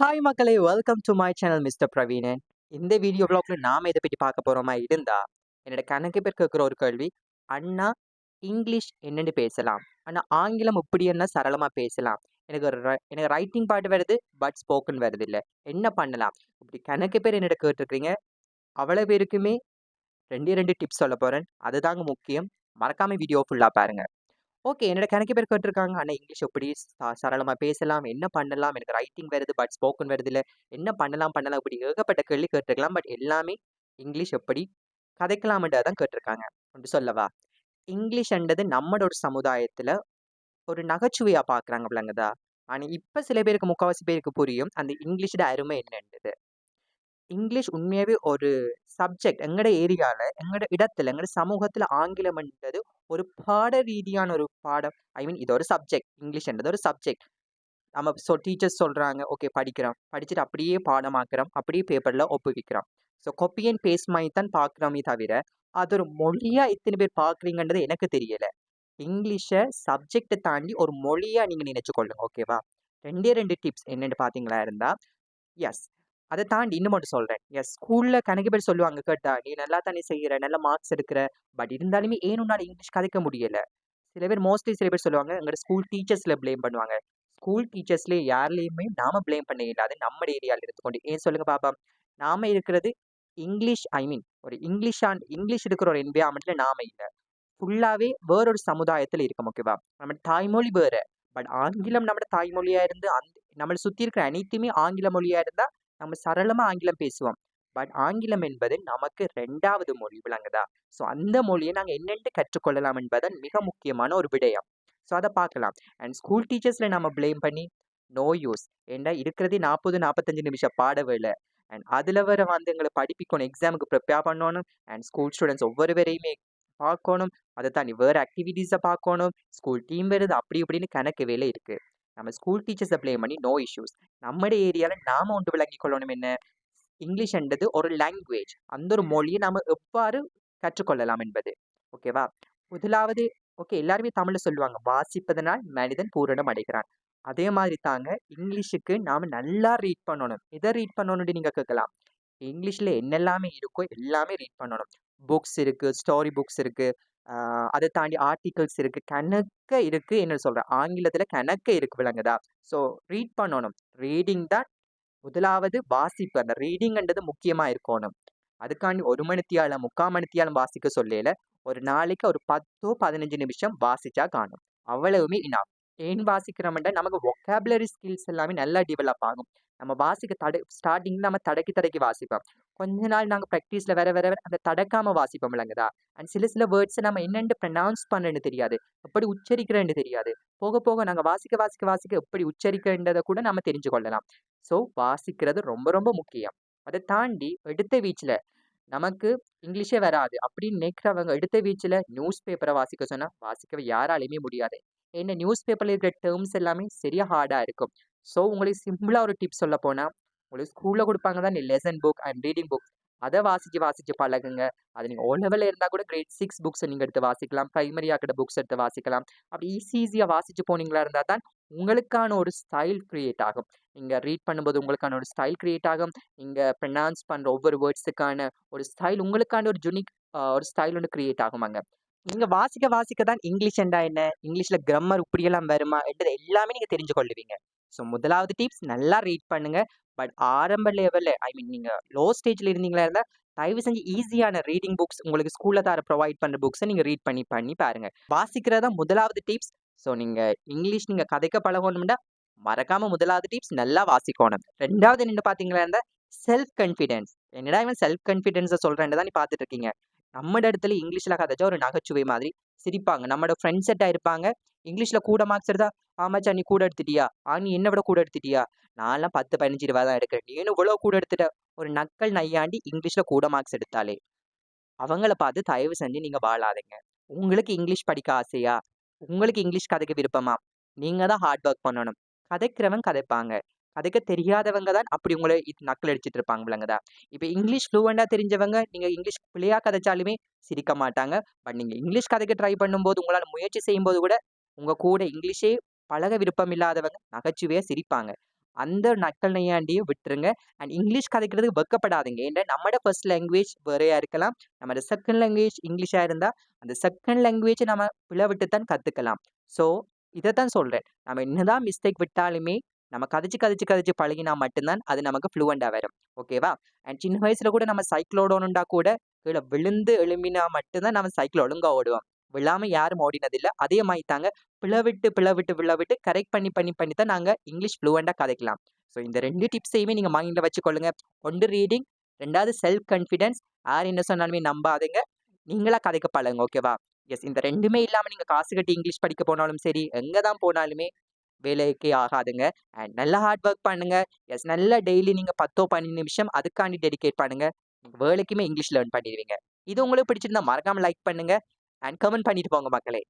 Hi மக்களே. Welcome to my channel mister Praveenan இந்த video பிளாக்ல நாம இதை பற்றி பார்க்க போகிறோமா இருந்தா என்னோட கணக்கு பேர் கேட்குற ஒரு கேள்வி அண்ணா இங்கிலீஷ் என்னென்னு பேசலாம். அண்ணா ஆங்கிலம் இப்படி என்ன சரளமாக பேசலாம். எனக்கு ஒரு ர- எனக்கு ரைட்டிங் பாட்டு வருது பட் ஸ்போக்கன் வருது இல்லை என்ன பண்ணலாம்? இப்படி கணக்கு பேர் என்னோட கேட்டுருக்கிறீங்க. அவ்வளோ பேருக்குமே ரெண்டே ரெண்டு டிப்ஸ் சொல்ல போகிறேன் அதுதாங்க முக்கியம். மறக்காமல் வீடியோ ஃபுல்லாக பாருங்கள் ஓகே. என்னோட கணக்கு பேர் கேட்டிருக்காங்க. ஆனால் இங்கிலீஷ் எப்படி சரளமாக பேசலாம்? என்ன பண்ணலாம்? எனக்கு ரைட்டிங் வருது பட் ஸ்போக்கன் வருது இல்லை. என்ன பண்ணலாம்? பண்ணலாம் இப்படி ஏகப்பட்ட கேள்வி கேட்டிருக்கலாம். பட் எல்லாமே இங்கிலீஷ் எப்படி கதைக்கலாம்ன்றதை தான் கேட்டிருக்காங்க. அப்படி சொல்லவா? இங்கிலீஷ்ன்றது நம்மளோட சமுதாயத்தில் ஒரு நகைச்சுவையாக பார்க்குறாங்க பிள்ளைங்கதா ஆனால் இப்போ சில பேருக்கு முக்கால்வாசி பேருக்கு புரியும். அந்த இங்கிலீஷோட அருமை என்னன்றது. இங்கிலீஷ் உண்மையாகவே ஒரு சப்ஜெக்ட் எங்களோட ஏரியாவில் எங்களோட இடத்துல எங்களோட சமூகத்தில் ஆங்கிலம்ன்றது ஒரு பாட ரீதியான ஒரு பாடம். ஐ மீன் இது ஒரு சப்ஜெக்ட் இங்கிலீஷ்ன்றது ஒரு சப்ஜெக்ட். நம்ம சொ டீச்சர்ஸ் சொல்கிறாங்க ஓகே படிக்கிறோம். படிச்சுட்டு அப்படியே பாடமாக்குறோம் அப்படியே பேப்பரில் ஒப்புவிக்கிறோம். ஸோ கொப்பி அண்ட் பேஸ்ட் மாதிரி தான் பார்க்குறோமே தவிர அது ஒரு மொழியாக இத்தனை பேர் பார்க்குறீங்கன்றது எனக்கு தெரியலை. இங்கிலீஷை சப்ஜெக்டை தாண்டி ஒரு மொழியாக நீங்கள் நினச்சிக்கொள்ளுங்க ஓகேவா? ரெண்டே ரெண்டு டிப்ஸ் என்னென்னு பார்த்தீங்களா இருந்தால் எஸ் அதை தாண்டி இன்னும் மட்டும் சொல்கிறேன் என் ஸ்கூலில் கணக்கு பேர் சொல்லுவாங்க கேட்டா நீ நல்லா தானே செய்கிற நல்ல மார்க்ஸ் எடுக்கிற. பட் இருந்தாலுமே ஏன்னு உன்னால் இங்கிலீஷ் கதைக்க முடியலை? சில பேர் மோஸ்ட்லி சில பேர் சொல்லுவாங்க எங்களோட ஸ்கூல் டீச்சர்ஸில் ப்ளேம் பண்ணுவாங்க. ஸ்கூல் டீச்சர்ஸ்லேயே யார்லேயுமே நாம ப்ளேம் பண்ண இல்லாது நம்ம ஏரியாவில் எடுத்துக்கொண்டு. ஏன் சொல்லுங்கள் பாப்பா? நாம இருக்கிறது இங்கிலீஷ் ஐ மீன் ஒரு இங்கிலீஷ் ஆன் இங்கிலீஷ் இருக்கிற ஒரு என்வியாமெண்ட்டில் நாம இல்லை. ஃபுல்லாகவே வேறொரு சமுதாயத்தில் இருக்கோம் ஓகேவா நம்ம தாய்மொழி வேறு. பட் ஆங்கிலம் நம்ம தாய்மொழியாக இருந்து அந் நம்மளை சுற்றி இருக்கிற அனைத்துமே ஆங்கில மொழியாக இருந்தால் நம்ம சரளமாக ஆங்கிலம் பேசுவோம். பட் ஆங்கிலம் என்பது நமக்கு ரெண்டாவது மொழி விளங்குதா? ஸோ அந்த மொழியை நாங்கள் என்னென்று கற்றுக்கொள்ளலாம் என்பதன் மிக முக்கியமான ஒரு விடயம். ஸோ அதை பார்க்கலாம். அண்ட் ஸ்கூல் டீச்சர்ஸில் நம்ம ப்ளேம் பண்ணி நோ யூஸ். ஏண்டா இருக்கிறதே நாற்பது நாற்பத்தஞ்சு நிமிஷம் பாட வேலை அண்ட் அதில் வர வந்து எங்களை படிப்பிக்கணும் எக்ஸாமுக்கு ப்ரிப்பேர் பண்ணணும். அண்ட் ஸ்கூல் ஸ்டூடெண்ட்ஸ் ஒவ்வொருவரையுமே பார்க்கணும். அதை தாண்டி வேறு ஆக்டிவிட்டீஸை பார்க்கணும். ஸ்கூல் டீம் வருது அப்படி இப்படின்னு கணக்கு வேலை இருக்குது நம்ம ஸ்கூல் டீச்சர்ஸை ப்ளேம் பண்ணி நோ இஷ்யூஸ் நம்மட ஏரியாவில் நாம ஒன்று விளங்கி கொள்ளணும் என்ன? இங்கிலீஷ்ன்றது ஒரு லாங்குவேஜ் அந்த ஒரு மொழியை நாம எவ்வாறு கற்றுக்கொள்ளலாம் என்பது. ஓகேவா முதலாவது ஓகே எல்லாருமே தமிழ்ல சொல்லுவாங்க. வாசிப்பதனால் மனிதன் பூரணம் அடைகிறான். அதே மாதிரி தாங்க இங்கிலீஷுக்கு நாம நல்லா ரீட் பண்ணணும். எதை ரீட் பண்ணணும்னு நீங்க கேட்கலாம். இங்கிலீஷ்ல என்னெல்லாமே இருக்கோ எல்லாமே ரீட் பண்ணணும். புக்ஸ் இருக்கு ஸ்டோரி புக்ஸ் இருக்கு. ஆஹ் அதை தாண்டி ஆர்டிகல்ஸ் இருக்குது கணக்க இருக்குது என்ன சொல்கிறேன் ஆங்கிலத்தில் கணக்க இருக்குது விளங்குதா? ஸோ ரீட் பண்ணணும். ரீடிங் தான் முதலாவது வாசிப்பு. அந்த ரீடிங்ன்றது முக்கியமாக இருக்கணும். அதுக்காண்டி ஒரு மணித்தியாலும் முக்கால் மணித்தியாலும் வாசிக்க சொல்லல ஒரு நாளைக்கு ஒரு பத்தோ பதினஞ்சு நிமிஷம் வாசிச்சா காணும். அவ்வளவுமே இனாம் ஏன் வாசிக்கிறோம்ன்ற நமக்கு ஒக்காபுலரி ஸ்கில்ஸ் எல்லாமே நல்லா டெவலப் ஆகும். நம்ம வாசிக்க தடை ஸ்டார்டிங் நம்ம தடக்கி தடக்கி வாசிப்போம். கொஞ்ச நாள் நாங்கள் ப்ராக்டிஸில் வேற வேற அந்த தடக்காமல் வாசிப்போம் இல்லைங்கதா அண்ட் சில சில வேர்ட்ஸை நம்ம என்னென்று ப்ரனவுன்ஸ் பண்ணுன்னு தெரியாது. எப்படி உச்சரிக்கிறேன்னு தெரியாது. போக போக நாங்கள் வாசிக்க வாசிக்க வாசிக்க எப்படி உச்சரிக்கின்றதை கூட நம்ம தெரிஞ்சு கொள்ளலாம். ஸோ வாசிக்கிறது ரொம்ப ரொம்ப முக்கியம். அதை தாண்டி எடுத்த வீச்சில் நமக்கு இங்கிலீஷே வராது. அப்படின்னு நினைக்கிறவங்க எடுத்த வீச்சில் நியூஸ் பேப்பரை வாசிக்க சொன்னால் வாசிக்க யாராலையுமே முடியாது. ஏன்னா நியூஸ் பேப்பரில் இருக்கிற டேர்ம்ஸ் எல்லாமே சரியாக ஹார்டாக இருக்கும். ஸோ உங்களுக்கு சிம்பிளாக ஒரு டிப் சொல்ல போனால் உங்களுக்கு ஸ்கூலில் கொடுப்பாங்க தான் நீ lesson book and reading book அதை வாசித்து வாசித்து பழகுங்க. அது நீங்கள் ஓ லெவலில் இருந்தால் கூட கிரேட் சிக்ஸ் புக்ஸ் நீங்கள் எடுத்து வாசிக்கலாம். ப்ரைமரி ஆக்கிற புக்ஸ் எடுத்து வாசிக்கலாம். அப்படி ஈஸி ஈஸியாக வாசிச்சு போனீங்களா இருந்தால் தான் உங்களுக்கான ஒரு ஸ்டைல் க்ரியேட் ஆகும். நீங்கள் ரீட் பண்ணும்போது உங்களுக்கான ஒரு ஸ்டைல் க்ரியேட் ஆகும். நீங்கள் ப்ரனவுன்ஸ் பண்ணுற ஒவ்வொரு வேர்ட்ஸுக்கான ஒரு ஸ்டைல் உங்களுக்கான ஒரு ஜுனிக் ஒரு ஸ்டைல் ஒன்று க்ரியேட் ஆகுமாங்க. நீங்க வாசிக்க வாசிக்க தான் இங்கிலீஷ் என்றா என்ன? இங்கிலீஷ்ல கிராமர் இப்படியெல்லாம் வருமா? என்றது எல்லாமே நீங்க தெரிஞ்சு கொள்ளுவீங்க ஸோ முதலாவது டிப்ஸ் நல்லா ரீட் பண்ணுங்க. பட் ஆரம்ப லெவலில் ஐ மீன் நீங்க லோ ஸ்டேஜ்ல இருந்தீங்களா இருந்தால் தயவு செஞ்சு ஈஸியான ரீடிங் புக்ஸ் உங்களுக்கு ஸ்கூலில் தர ப்ரொவைட் பண்ணுற புக்ஸை நீங்கள் ரீட் பண்ணி பண்ணி பாருங்க. வாசிக்கிறதா முதலாவது டிப்ஸ் ஸோ நீங்கள் இங்கிலீஷ் நீங்கள் கதைக்க பழகணும்னா மறக்காம முதலாவது டிப்ஸ் நல்லா வாசிக்கணும். ரெண்டாவது என்ன பார்த்தீங்களா இருந்தால் செல்ஃப் கான்ஃபிடென்ஸ் என்னடா இவன் செல்ஃப் கான்ஃபிடென்ஸை சொல்கிறேன் தான் நீ பார்த்துட்டு இருக்கீங்க? நம்ம இடத்துல இங்கிலீஷில் கதைச்சா ஒரு நகைச்சுவை மாதிரி சிரிப்பாங்க. நம்மளோட ஃப்ரெண்ட் செட்டாக இருப்பாங்க இங்கிலீஷில் கூட மார்க்ஸ் எடுத்தா ஆமாச்சா நீ கூட எடுத்துட்டியா? ஆ நீ என்ன விட கூட எடுத்துட்டியா? நான்லாம் பத்து பதினஞ்சு ரூபா தான் எடுக்கிறேன். நீ என்ன இவ்வளோ கூட எடுத்துட்ட? ஒரு நக்கல் நையாண்டி இங்கிலீஷில் கூட மார்க்ஸ் எடுத்தாலே. அவங்கள பார்த்து தயவு செஞ்சு நீங்கள் வாழாதீங்க. உங்களுக்கு இங்கிலீஷ் படிக்க ஆசையா? உங்களுக்கு இங்கிலீஷ் கதைக்க விருப்பமா? நீங்கள் தான் ஹார்ட் ஒர்க் பண்ணணும். கதைக்கிறவன் கதைப்பாங்க. அதுக்கு தெரியாதவங்க தான் அப்படி உங்களை இது நக்கல் அடிச்சிட்டு இருப்பாங்க விளங்குதா இப்போ இங்கிலீஷ் ஃப்ளூவெண்டாக தெரிஞ்சவங்க நீங்கள் இங்கிலீஷ் பிள்ளையாக கதைச்சாலுமே சிரிக்க மாட்டாங்க பட் நீங்கள் இங்கிலீஷ் கதைக்க ட்ரை பண்ணும்போது உங்களால் முயற்சி செய்யும்போது கூட உங்கள் கூட இங்கிலீஷே பழக விருப்பம் இல்லாதவங்க நகைச்சுவையாக சிரிப்பாங்க அந்த நக்கல் நையாண்டியும் விட்டுருங்க. அண்ட் இங்கிலீஷ் கதைக்கிறதுக்கு வெட்கப்படாதீங்க. ஏன்னா நம்மட ஃபர்ஸ்ட் லாங்குவேஜ் வேறையாக இருக்கலாம். நம்மளோட செகண்ட் லாங்குவேஜ் இங்கிலீஷாக இருந்தால் அந்த செகண்ட் லாங்குவேஜை நம்ம பிளவிட்டு தான் கற்றுக்கலாம் ஸோ, இதை தான் சொல்கிறேன் நம்ம என்னதான் மிஸ்டேக் விட்டாலுமே, நம்ம கதைச்சு, கதைச்சு, கதைச்சு பழகினா மட்டும்தான் அது நமக்கு ஃப்ளூவன்ட்டா வரும். ஓகேவா? அண்ட் சின்ன வயசில் கூட நம்ம சைக்கிள் ஓடணும்டா கூட, கீழே விழுந்து எழும்பினா மட்டும்தான் நம்ம சைக்கிள் ஒழுங்கா ஓடுவோம். விழாமல் யாரும் ஓடினதில்லை அதே மாதிரி தாங்க பிளவிட்டு பிளவிட்டு விழவிட்டு கரெக்ட் பண்ணி, பண்ணி, பண்ணி தான் நாங்கள் இங்கிலீஷ் ஃப்ளூவன்ட்டா கதைக்கலாம். ஸோ, இந்த ரெண்டு டிப்ஸையுமே நீங்கள் மைண்டில் வச்சுக்கொள்ளுங்க. ஒன்று ரீடிங், ரெண்டாவது செல்ஃப் கான்ஃபிடென்ஸ் யார் என்ன சொன்னாலுமே நம்பாதுங்க நீங்களா கதைக்க பழகுங்க. ஓகேவா? எஸ் இந்த ரெண்டுமே இல்லாமல் நீங்க காசு கட்டி இங்கிலீஷ் படிக்க போனாலும் சரி, எங்க தான் போனாலுமே வேலைக்கே ஆகாதுங்க. அண்ட் நல்லா ஹார்ட் ஒர்க் பண்ணுங்க. எஸ் நல்லா டெய்லி நீங்க 10ஓ, 12 நிமிஷம் அதுக்காண்டி டெடிகேட் பண்ணுங்க. வேலைக்குமே இங்கிலீஷ் லேர்ன் பண்ணிருவீங்க. இது உங்களுக்கு பிடிச்சிருந்தா மறக்காம லைக் பண்ணுங்க. அண்ட் கமெண்ட் பண்ணிட்டு போங்க மக்களே.